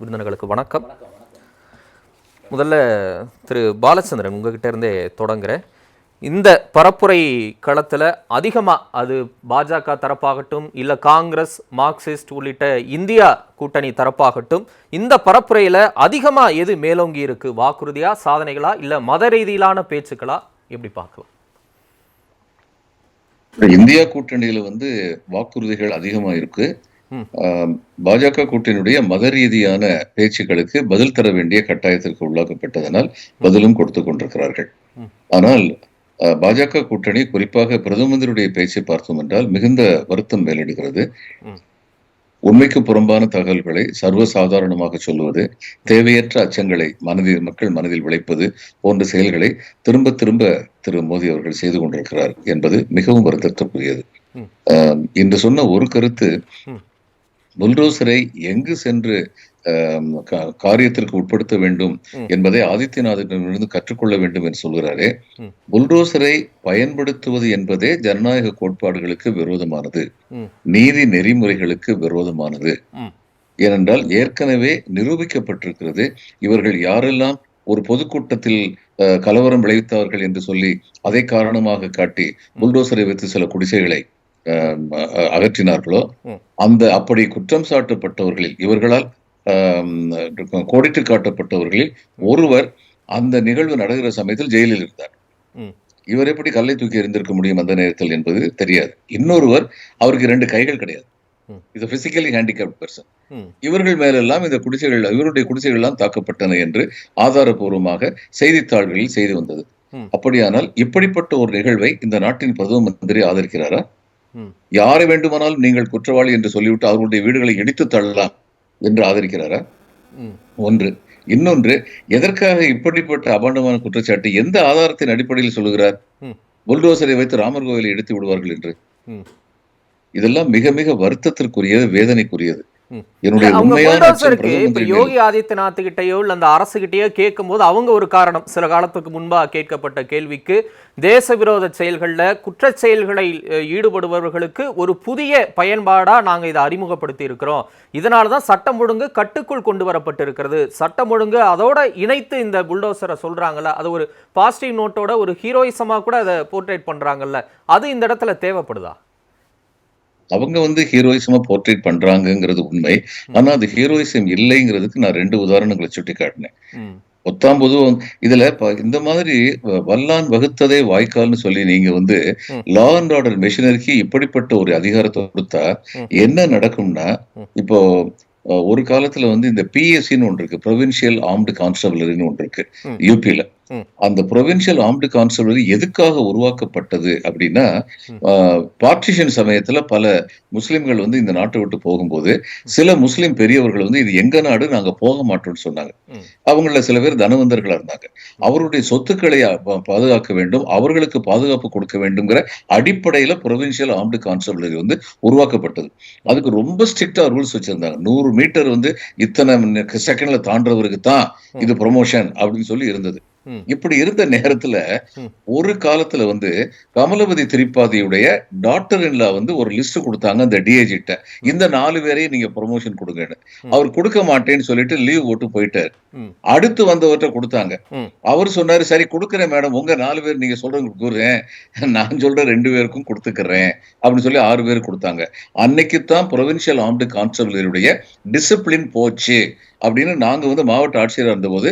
விருந்தினர்களுக்கு வணக்கம். முதல்ல திரு பாலச்சந்திரன் உங்ககிட்ட இருந்தே தொடங்குறேன். இந்த பரப்புரை களத்தில் அதிகமாக அது பாஜக தரப்பாகட்டும் இல்லை காங்கிரஸ் மார்க்சிஸ்ட் உள்ளிட்ட இந்தியா கூட்டணி தரப்பாகட்டும் இந்த பரப்புரையில் அதிகமாக எது மேலோங்கி இருக்கு? வாக்குறுதியா சாதனைகளா இல்லை மத ரீதியிலான பேச்சுக்களா? எப்படி பார்க்கலாம்? இந்தியா கூட்டணியில் வந்து வாக்குறுதிகள் அதிகமாக இருக்கு. பாஜக கூட்டணியுடைய மத ரீதியான பேச்சுக்களுக்கு பதில் தர வேண்டிய கட்டாயத்திற்கு உள்ளாக்கப்பட்டதனால் பதிலும் கொடுத்து கொண்டிருக்கிறார்கள். ஆனால் பாஜக கூட்டணி குறிப்பாக பிரதமருடைய பேச்சை பார்த்தோம் என்றால் மிகுந்த வருத்தம் மேலிடுகிறது. உண்மைக்கு புறம்பான தகவல்களை சர்வசாதாரணமாக சொல்லுவது தேவையற்ற அச்சங்களை மனதில் மக்கள் மனதில் விளைப்பது போன்ற செயல்களை திரும்ப திரும்ப திரு. மோடி அவர்கள் செய்து கொண்டிருக்கிறார் என்பது மிகவும் வருத்தத்திற்குரியது இன்று சொன்ன ஒரு கருத்து. புல்டோசரை எங்கு சென்று காரியத்திற்கு உட்படுத்த வேண்டும். என்பதை ஆதித்யநாதனிடமிருந்து கற்றுக்கொள்ள வேண்டும் என்று சொல்கிறாரே. புல்டோசரை பயன்படுத்துவது என்பதே ஜனநாயக கோட்பாடுகளுக்கு விரோதமானது. நீதி நெறிமுறைகளுக்கு விரோதமானது. ஏனென்றால் ஏற்கனவே நிரூபிக்கப்பட்டிருக்கிறது இவர்கள் யாரெல்லாம் ஒரு பொதுக்கூட்டத்தில் கலவரம் விளைவித்தவர்கள் என்று சொல்லி அதை காரணமாக காட்டி புல்டோசரை வைத்து சில குடிசைகளை அகற்றினார்களோ. அந்த அப்படி குற்றம் சாட்டப்பட்டவர்களில் இவர்களால் கோடிட்டு காட்டப்பட்டவர்களில் ஒருவர் அந்த நிகழ்வு நடக்கிற சமயத்தில் ஜெயிலில் இருந்தார். இவர் எப்படி கல்லை தூக்கி எறிந்திருக்க முடியும் அந்த நேரத்தில் என்பது தெரியாது இன்னொருவர் அவருக்கு இரண்டு கைகள் கிடையாது. இது பிசிக்கலி ஹேண்டிகேப்ட் பர்சன். இவர்கள் மேலெல்லாம் இந்த குடிசைகள் இவருடைய குடிசைகள் எல்லாம் தாக்கப்பட்டன என்று ஆதாரபூர்வமாக செய்தித்தாள்களில் செய்தி வந்தது. அப்படியானால் இப்படிப்பட்ட ஒரு நிகழ்வை இந்த நாட்டின் பிரதம மந்திரி ஆதரிக்கிறாரா. யாரை வேண்டுமானாலும் நீங்கள் குற்றவாளி என்று சொல்லிவிட்டு அவர்களுடைய வீடுகளை இடித்து தள்ளலாம் என்று ஆதரிக்கிறாரா. ஒன்று இன்னொன்று எதற்காக இப்படிப்பட்ட அபாண்டமான குற்றச்சாட்டு எந்த ஆதாரத்தின் அடிப்படையில் சொல்லுகிறார். புல்டோசரை வைத்து ராமர் கோவிலை எடுத்து விடுவார்கள் என்று. இதெல்லாம் மிக மிக வருத்தத்திற்குரியது வேதனைக்குரியது இப்ப. யோகி ஆதித்யநாத் கிட்டயோ இல்ல அந்த அரசு கிட்டயோ கேட்கும்போது அவங்க ஒரு காரணம். சில காலத்துக்கு முன்பா கேட்கப்பட்ட கேள்விக்கு தேச விரோத செயல்கள்ல குற்றச் செயல்களை ஈடுபடுபவர்களுக்கு ஒரு புதிய பயன்பாடா நாங்க இதை அறிமுகப்படுத்தி இருக்கிறோம். இதனால தான் சட்டம் ஒழுங்கு கட்டுக்குள் கொண்டு வரப்பட்டிருக்கிறது. சட்டம் ஒழுங்கு அதோட இணைத்து இந்த புல்டோசரை சொல்றாங்கல்ல அது ஒரு பாசிட்டிவ் நோட்டோட ஒரு ஹீரோயிசமா கூட அதை போர்ட்ரேட் பண்றாங்கல்ல அது இந்த இடத்துல தேவைப்படுதா? அவங்க வந்து ஹீரோயிசமா போர்ட்ரேட் பண்றாங்கங்கிறது உண்மை ஆனா அது ஹீரோயிசம் இல்லைங்கிறதுக்கு நான் ரெண்டு உதாரணங்களை சுட்டி காட்டினேன் பொதுவும் இதுல இந்த மாதிரி வல்லான் வகுத்ததே வாய்க்கால்னு சொல்லி நீங்க வந்து. லா அண்ட் ஆர்டர் மிஷினரிக்கு இப்படிப்பட்ட ஒரு அதிகாரத்தை கொடுத்தா. என்ன நடக்கும்னா. இப்போ ஒரு காலத்துல வந்து இந்த பிஎஸ்சின்னு ஒன்று இருக்கு ப்ரொவின்சியல் ஆர்ம்டு கான்ஸ்டபிளரின்னு ஒன்று இருக்கு. யூபியில. அந்த ப்ரொவின்சியல் ஆர்ம்டு கான்ஸ்டபிளரி எதுக்காக உருவாக்கப்பட்டது அப்படின்னா. பார்ட்டிஷன் சமயத்துல பல முஸ்லிம்கள் வந்து இந்த நாட்டை விட்டு போகும்போது சில முஸ்லிம் பெரியவர்கள் வந்து இது எங்க நாடு? நாங்க போக மாட்டோம்னு சொன்னாங்க. அவங்கள சில பேர் தனவந்தர்களா இருந்தாங்க. அவருடைய சொத்துக்களை பாதுகாக்க வேண்டும் அவர்களுக்கு பாதுகாப்பு கொடுக்க வேண்டும்ங்கிற அடிப்படையில ப்ரொவின்சியல் ஆர்ம்டு கான்ஸ்டபிளரி வந்து உருவாக்கப்பட்டது. அதுக்கு ரொம்ப ஸ்ட்ரிக்டா ரூல்ஸ் வச்சிருந்தாங்க. நூறு மீட்டர் வந்து இத்தனை செகண்ட்ல தாண்டவருக்கு தான் இது ப்ரொமோஷன் அப்படின்னு சொல்லி இருந்தது. இப்படி இருந்த நேரத்துல. ஒரு காலத்துல வந்து கமலபதி திரிபாதியுடைய டாக்டர் இன்லா வந்து ஒரு லிஸ்ட் கொடுத்தாங்க அந்த டிஏஜிட்ட இந்த நாலு பேரையும் நீங்க ப்ரொமோஷன் கொடுங்கன்னு. அவர் கொடுக்க மாட்டேன்னு சொல்லிட்டு லீவ் போட்டு போயிட்டாரு. அடுத்து வந்தவர்கிட்ட கொடுத்தாங்க. அவர் சொன்னாரு சரி கொடுக்குறேன் மேடம். உங்க நாலு பேர் நீங்க சொல்றவங்க கொடுக்குறேன். நான் சொல்ற ரெண்டு பேருக்கும் கொடுத்துக்கிறேன். அப்படின்னு சொல்லி ஆறு பேர் கொடுத்தாங்க. அன்னைக்கு தான் ப்ரொவின்சியல் ஆர்ம்டு கான்ஸ்டபிளுடைய டிசிப்ளின் போச்சு. அப்படின்னு நாங்க வந்து மாவட்ட ஆட்சியராக இருந்தபோது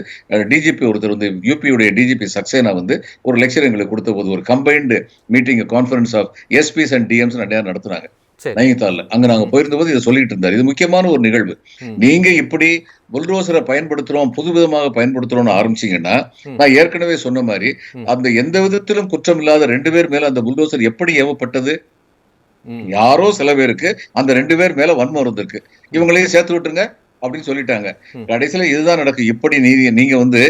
டிஜிபி ஒருத்தர் வந்து யூபியுடைய டிஜிபி சக்சேனா வந்து ஒரு லெக்சர் எங்களுக்கு கொடுத்த போது ஒரு combined meeting conference of SPs and DMs நிறையா நடத்துனாங்க நைனிதால்ல அங்க நாங்க போயிருந்தபோது இதை சொல்லிட்டு இருந்தாரு இது முக்கியமான ஒரு நிகழ்வு. நீங்க இப்படி புல்டோசரை பயன்படுத்துறோம் புதுவிதமாக பயன்படுத்துறோம்னு ஆரம்பிச்சீங்கன்னா. நான் ஏற்கனவே சொன்ன மாதிரி. அந்த எந்த விதத்திலும் குற்றம் இல்லாத ரெண்டு பேர் மேல அந்த புல்டோசர் எப்படி ஏவப்பட்டது. யாரோ சில பேருக்கு அந்த ரெண்டு பேர் மேல வன்மம் இருந்திருக்கு இவங்களையும் சேர்த்து விட்டுருங்க அப்படின்னு சொல்லிட்டாங்க. கடைசியில இதுதான் நடக்கும் இப்படி நீதி நீங்க வந்து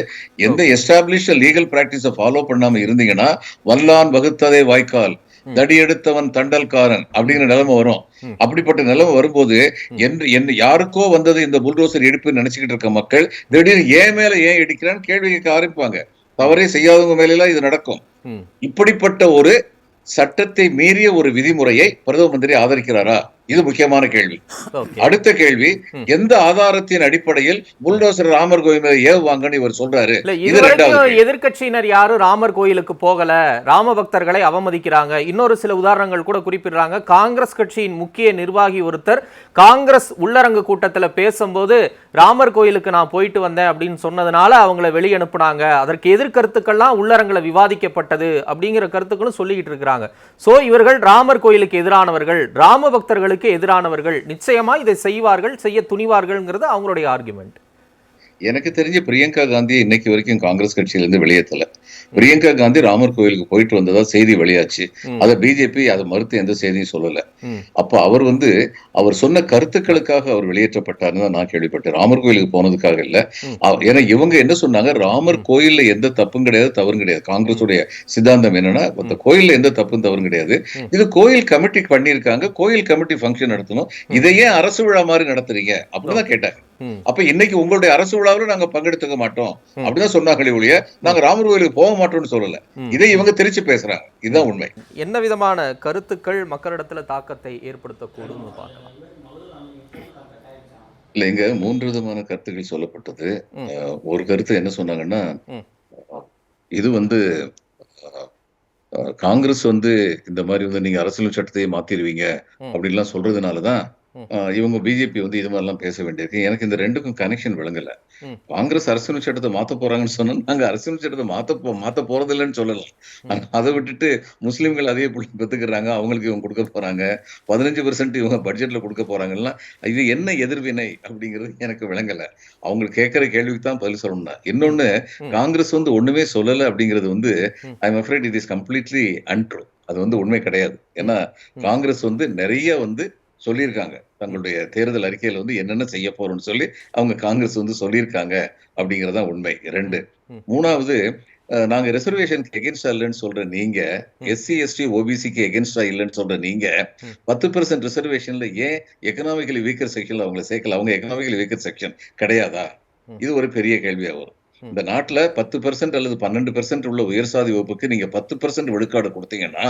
எந்த எஸ்டாப்ளிஷ் லீகல் பிராக்டிஸ ஃபாலோ பண்ணாம இருந்தீங்கன்னா வல்லான் வகுத்ததே வாய்க்கால். தடி எடுத்தவன் தண்டல்காரன் அப்படிங்கிற நிலைமை வரும். அப்படிப்பட்ட நிலைமை வரும்போது என்று என்ன யாருக்கோ வந்தது இந்த புல்டோசர் எடுப்பு நினைச்சுக்கிட்டு இருக்க மக்கள் திடீர்னு ஏன் மேல ஏன் இடிக்கிறான்னு கேள்வி கேட்க ஆரம்பிப்பாங்க. தவறே செய்யாதவங்க மேல எல்லாம் இது நடக்கும். இப்படிப்பட்ட ஒரு சட்டத்தை மீறிய ஒரு விதிமுறையை பிரதம மந்திரி ஆதரிக்கிறாரா? இது முக்கியமான கேள்வி. அடுத்த கேள்வி. எந்த ஆதாரத்தின் அடிப்படையில் புல்டோசர் ராமர் கோயில் மேல ஏவுவாங்கன்னு இவர் சொல்றாரு. எதிர்க்கட்சியினர் யாரும் ராமர் கோயிலுக்கு போகல ராம பக்தர்களை அவமதிக்கிறாங்க. இன்னொரு சில உதாரணங்கள் கூட குறிப்பிடுறாங்க. காங்கிரஸ் கட்சியின் முக்கிய நிர்வாகி ஒருத்தர் காங்கிரஸ் உள்ளரங்கு கூட்டத்துல பேசும்போது ராமர் கோயிலுக்கு நான் போயிட்டு வந்தேன் அப்படின்னு சொன்னதுனால அவங்கள வெளிய அனுப்புனாங்க அதற்கு எதிர்கருத்துக்கள்லாம் உள்ளரங்குல விவாதிக்கப்பட்டது அப்படிங்கிற கருத்துக்களும் சொல்லிக்கிட்டு இருக்கிறாங்க. சோ இவர்கள் ராமர் கோயிலுக்கு எதிரானவர்கள். ராம பக்தர்களுக்கு எதிரானவர்கள் நிச்சயமா இதை செய்வார்கள் செய்ய துணிவார்கள்ங்கிறது அவங்களுடைய ஆர்குமெண்ட் எனக்கு தெரிஞ்சு பிரியங்கா காந்தி இன்னைக்கு வரைக்கும் காங்கிரஸ் கட்சியில இருந்து பிரியங்கா காந்தி ராமர் கோயிலுக்கு போயிட்டு வந்ததா செய்தி வெளியாச்சு. அத பிஜேபி அதை மறுத்து எந்த செய்தியும் சொல்லல. அப்ப அவர் வந்து அவர் சொன்ன கருத்துக்களுக்காக அவர் வெளியேற்றப்பட்டார்னு தான் நான் கேள்விப்பட்டேன். ராமர் கோயிலுக்கு போனதுக்காக இல்ல. ஏன்னா இவங்க என்ன சொன்னாங்க? ராமர் கோயில்ல எந்த தப்பும் கிடையாது தவறும் கிடையாது. காங்கிரஸுடைய சித்தாந்தம் என்னன்னா அந்த கோயில்ல எந்த தப்பும் தவறும் கிடையாது. இது கோயில் கமிட்டி பண்ணியிருக்காங்க கோயில் கமிட்டி ஃபங்க்ஷன் நடத்தணும். இதையே அரசு விழா மாதிரி நடத்துறீங்க? அப்படிதான் கேட்டாங்க. அப்ப இன்னைக்கு உங்களுடைய அரசு விழாவில் நாங்க பங்கெடுத்துக்க மாட்டோம். அப்படிதான் சொன்னாங்களே ஒழிய நாங்க ராமர் கோயிலுக்கு போக மாட்டோம்னு சொல்லல. இதை இவங்க திருச்சி பேசுறாங்க இதுதான் உண்மை என்ன விதமான கருத்துக்கள் மக்களிடத்துல தாக்கத்தை ஏற்படுத்தக்கூடும்னு பார்க்கலாம் இல்ல இங்க மூன்று விதமான கருத்துக்கள் சொல்லப்பட்டது ஒரு கருத்து என்ன சொன்னாங்கன்னா. இது வந்து காங்கிரஸ் வந்து இந்த மாதிரி வந்து நீங்க அரசியல் சட்டத்தையே மாத்திருவீங்க. அப்படின்லாம் சொல்றதுனாலதான் இவங்க பிஜேபி வந்து இது மாதிரிலாம் பேச வேண்டியிருக்கு. எனக்கு இந்த ரெண்டுக்கும் கனெக்ஷன் விளங்கல. காங்கிரஸ் அரசியல் சட்டத்தை மாத்த போறாங்கன்னு சொன்னா நாங்க அரசியல் சட்டத்தை மாத்த போ மாத்த போறது இல்லைன்னு சொல்லலாம் அதை விட்டுட்டு முஸ்லிம்கள் அதே புள்ளி பெத்துக்கிறாங்க அவங்களுக்கு இவங்க கொடுக்க போறாங்க. பதினஞ்சு பெர்சென்ட் இவங்க பட்ஜெட்ல கொடுக்க போறாங்கன்னா இது என்ன எதிர்வினை அப்படிங்கிறது எனக்கு விளங்கல. அவங்க கேட்கிற கேள்விக்கு தான் பதில் சொல்லணும்னா. இன்னொன்னு. காங்கிரஸ் வந்து ஒண்ணுமே சொல்லல அப்படிங்கிறது வந்து. I am afraid it is completely untrue அது வந்து உண்மை கிடையாது. ஏன்னா. காங்கிரஸ் வந்து நிறைய வந்து சொல்லியிருக்காங்க தங்களுடைய தேர்தல் அறிக்கையில வந்து என்னென்ன செய்ய போறோம்னு சொல்லி அவங்க காங்கிரஸ் வந்து சொல்லியிருக்காங்க அப்படிங்கறதா உண்மை ரெண்டு. மூணாவது நாங்க ரிசர்வேஷனுக்கு எகென்ஸ்டா இல்லைன்னு சொல்ற நீங்க. எஸ்சி எஸ்டி ஓபிசிக்கு எகென்ஸ்டா இல்லைன்னு சொல்ற நீங்க. பத்து பெர்சென்ட் ரிசர்வேஷன்ல ஏன் எக்கனாமிக்கலி வீக்கர் செக்ஷன்ல அவங்களை சேர்க்கல அவங்க எக்கனாமிக்கலி வீக்கர் செக்ஷன் கிடையாதா. இது ஒரு பெரிய கேள்வியா வரும். இந்த நாட்டுல பத்து பெர்சென்ட் அல்லது பன்னெண்டு பெர்சென்ட் உள்ள உயர்சாதி வகுப்புக்கு நீங்க பத்து பெர்சென்ட் விழுக்காடு கொடுத்தீங்கன்னா.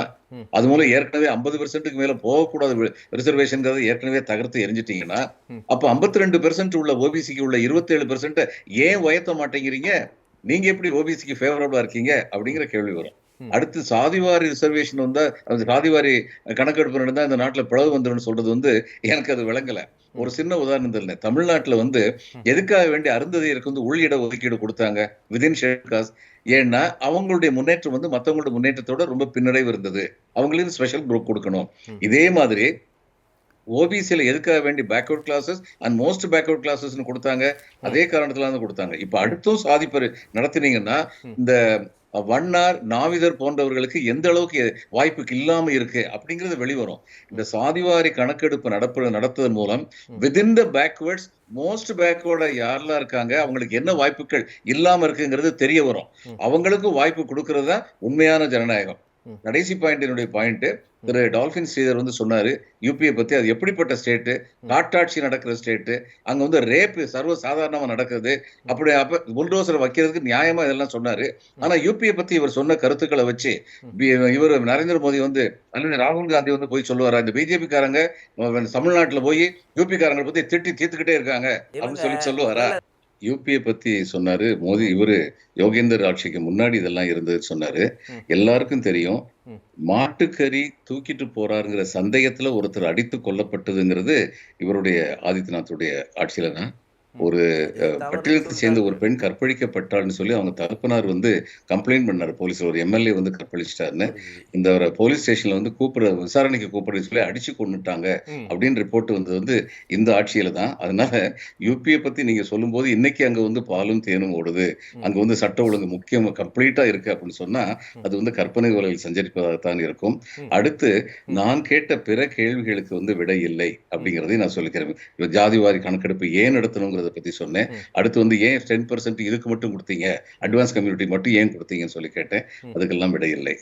அது மூலம் ஏற்கனவே ஐம்பது பெர்சென்ட்டுக்கு மேல போகக்கூடாது ரிசர்வேஷன்ங்கிறத ஏற்கனவே தகர்த்து எரிஞ்சிட்டீங்கன்னா. அப்ப ஐம்பத்தி ரெண்டு பெர்சென்ட் உள்ள ஓபிசிக்கு உள்ள இருபத்தி ஏழு பெர்சென்ட் ஏன் உயர்த்த மாட்டேங்கிறீங்க நீங்க எப்படி ஓபிசிக்கு ஃபேவரபிளா இருக்கீங்க அப்படிங்கிற கேள்வி வரும். அடுத்து சாதிவாரி ரிசர்வேஷன் வந்தா அது சாதிவாரி கணக்கெடுப்பு நடந்தா இந்த நாட்டுல பிளவு வந்துடும் சொல்றது வந்து எனக்கு அது விளங்கல. ஒரு சின்ன உதாரணம் தெரியல தமிழ்நாட்டுல வந்து எதுக்காக வேண்டிய அருந்ததியருக்கு வந்து உள் இட ஒதுக்கீடு கொடுத்தாங்க விதின் ஷெட் ஏன்னா அவங்களுடைய முன்னேற்றம் வந்து மத்தவங்களுடைய முன்னேற்றத்தோட ரொம்ப பின்னடைவு இருந்தது. அவங்களுக்கு ஸ்பெஷல் குரூப் கொடுக்கணும். இதே மாதிரி ஓபிசியில் எதுக்காக வேண்டி backward classes and most backward கிளாஸஸ்னு கொடுத்தாங்க. அதே காரணத்துல தான் கொடுத்தாங்க. இப்ப அடுத்தும் சாதிப்பரு நடத்தினீங்கன்னா. இந்த வண்ணார் நாவிதர் போன்றவர்களுக்கு எந்த அளவுக்கு வாய்ப்புக்கு இல்லாம இருக்கு அப்படிங்கறது வெளிவரும் இந்த சாதிவாரி கணக்கெடுப்பு நடப்பு நடத்துவதன் மூலம். விதின் த பேக்வேர்ட்ஸ் மோஸ்ட் பேக்வேர்டா யாரெல்லாம் இருக்காங்க அவங்களுக்கு என்ன வாய்ப்புகள் இல்லாம இருக்குங்கிறது தெரிய வரும் ம். அவங்களுக்கு வாய்ப்பு கொடுக்கறது தான் உண்மையான ஜனநாயகம். கடைசி பாயிண்ட் என்னுடைய பாயிண்ட் திரு டால்பின் ஸ்ரீதர் வந்து சொன்னாரு யூபியை பத்தி அது எப்படிப்பட்ட ஸ்டேட்டு காட்டாட்சி நடக்கிற ஸ்டேட்டு அங்க வந்து ரேப் சர்வ சாதாரணமா நடக்குது அப்படி அப்ப புல்டோசர் வைக்கிறதுக்கு நியாயமா இதெல்லாம் சொன்னாரு. ஆனா யூபியை பத்தி இவர் சொன்ன கருத்துக்களை வச்சு இவர் நரேந்திர மோடி வந்து அல்லது ராகுல் காந்தி வந்து போய் சொல்லுவாரா இந்த பிஜேபி காரங்க தமிழ்நாட்டுல போய் யூபி காரங்களை பத்தி திட்டி தீர்த்துக்கிட்டே இருக்காங்க அப்படின்னு சொல்லி சொல்லுவாரா? யூபியை பத்தி சொன்னாரு மோடி இவரு யோகேந்தர் ஆட்சிக்கு முன்னாடி இதெல்லாம் இருந்தது சொன்னாரு. எல்லாருக்கும் தெரியும். மாட்டுக்கறி தூக்கிட்டு போறாருங்கிற சந்தேகத்துல ஒருத்தர் அடித்து கொல்லப்பட்டதுங்கிறது இவருடைய ஆதித்யநாத்துடைய ஆட்சியில தான் ஒரு பட்டியலத்தை சேர்ந்த ஒரு பெண் கற்பழிக்கப்பட்டாள்னு சொல்லி அவங்க தகப்பனார் வந்து கம்ப்ளைண்ட் பண்ணாரு. போலீஸ்ல ஒரு எம்எல்ஏ வந்து கற்பழிச்சிட்டாருன்னு. இந்த போலீஸ் ஸ்டேஷன்ல வந்து கூப்பிட விசாரணைக்கு கூப்பிட சொல்லி அடிச்சு கொண்டுட்டாங்க. அப்படின்னு ரிப்போர்ட் வந்தது வந்து இந்த ஆட்சியில தான். அதனால யூபியை பத்தி நீங்க சொல்லும்போது இன்னைக்கு அங்க வந்து பாலும் தேனும் ஓடுது. அங்க வந்து சட்ட ஒழுங்கு முக்கியம் கம்ப்ளீட்டா இருக்கு அப்படின்னு சொன்னா அது வந்து கற்பனை உலகில் சஞ்சரிப்பதாகத்தான் இருக்கும். அடுத்து நான் கேட்ட பிற கேள்விகளுக்கு வந்து விடை இல்லை அப்படிங்கறதையும் நான் சொல்லிக்கிறேன். ஜாதிவாரி கணக்கெடுப்பு ஏன் நடத்தணுங்கிறத பத்தி சொன்னேன். அடுத்து வந்து ஏன் டென் பர்சன்ட் இதுக்கு மட்டும் கொடுத்தீங்க அட்வான்ஸ் கம்யூனிட்டி மட்டும் ஏன் கொடுத்தீங்கன்னு சொல்லி கேட்டேன். அதுக்கெல்லாம் விடை இல்லை